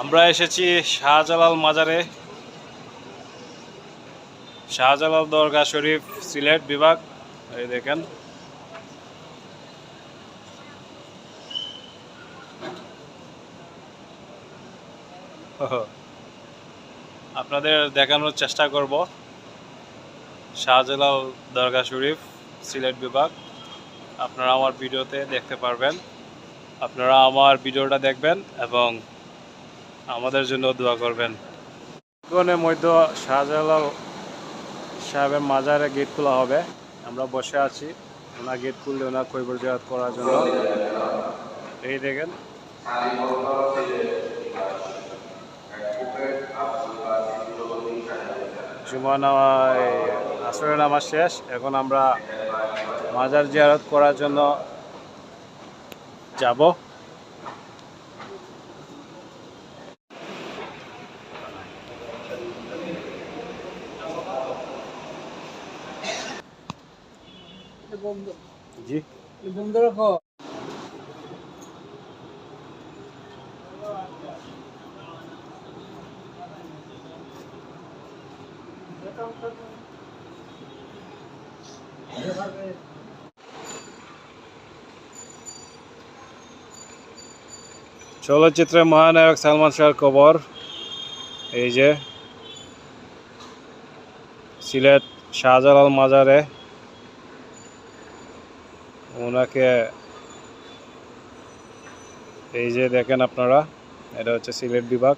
আমরা এসেছি শাহজালাল মাজারে। শাহজালাল দরগা শরীফ সিলেট বিভাগ। এই দেখেন। আপনাদের দেখানোর চেষ্টা করব। শাহজালাল দরগা শরীফ সিলেট বিভাগ। আপনারা আমার ভিডিওতে দেখতে পারবেন। আপনারা আমার ভিডিওটা দেখবেন এবং আমাদের জন্য দোয়া করবেন। কোনের মধ্যে শাহজালাল সাহেবের মাজারে গেট খোলা হবে। আমরা বসে আছি। ওনার গেট খুললে ওনার কৈবর জিয়ারত করার জন্য। এই দেখেন। জুমা নামায়, আসরের নামাজ শেষ। এখন আমরা মাজার জিয়ারত করার জন্য যাব। জি। বন্ধ রাখো। চলচ্চিত্রের মহানায়ক সালমান শাহর কবর এই যে সিলেট শাহজালাল মাজারে ওনাকে এই যে দেখেন আপনারা এটা হচ্ছে সিলেট বিভাগ।